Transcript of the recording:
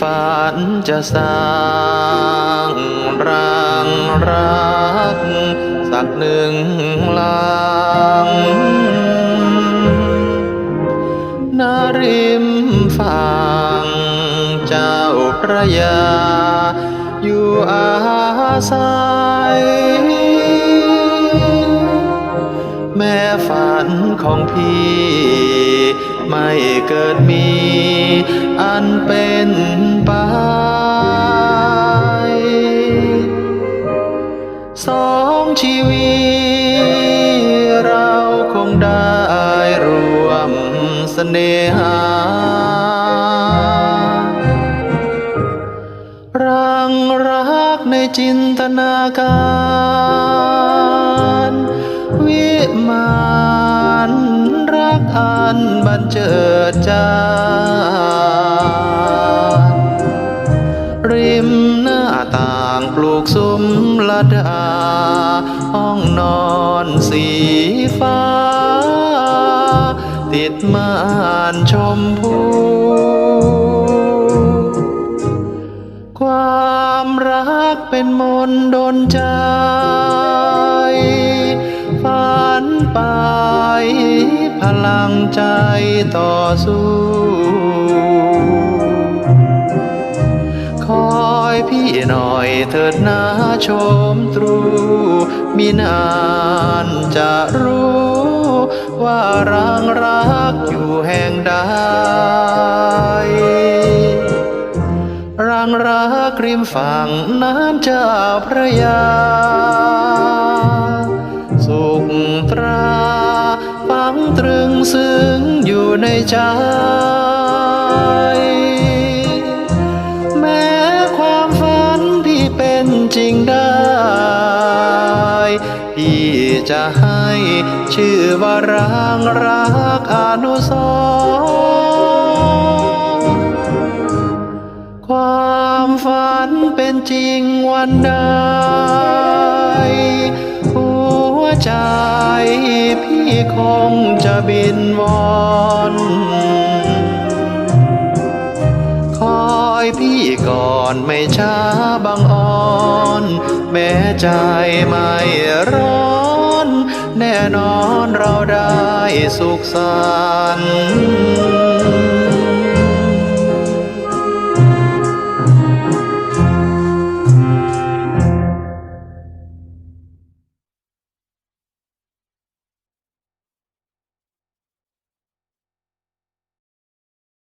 ฝันจะสร้างรังรัก สักหนึ่งลังนาริมฝั่งเจ้าพระยา อยู่อาศัย แม่ฝันของพี่ ไม่เกิดมี อันเป็นไปสองชีวิตเราคงได้รวมเสน่หา รังรักในจินตนาการ วิมานันบันเจิดจ้าริมหน้าต่างปลูกซุ้มละดา ห้องนอนสีฟ้า ติดม่านชมพูความรักเป็นมนต์ดนใจ ลังใจต่อสู้ คอยพี่หน่อยเถิดนาชมตรู มีนานจะรู้ ว่ารังรักอยู่แห่งใดรังรักริมฝั่งน้ำเจ้าพระยา ซึ้งอยู่ในใจ แม้ความฝันที่เป็นจริงได้ พี่จะให้ชื่อว่ารังรักอนุสรความฝันเป็นจริงวันใด ใจพี่คงจะบินวอนคอยพี่ก่อนไม่ช้าบางอ่อน แม้ใจไม่ร้อน แน่นอนเราได้สุขสันต์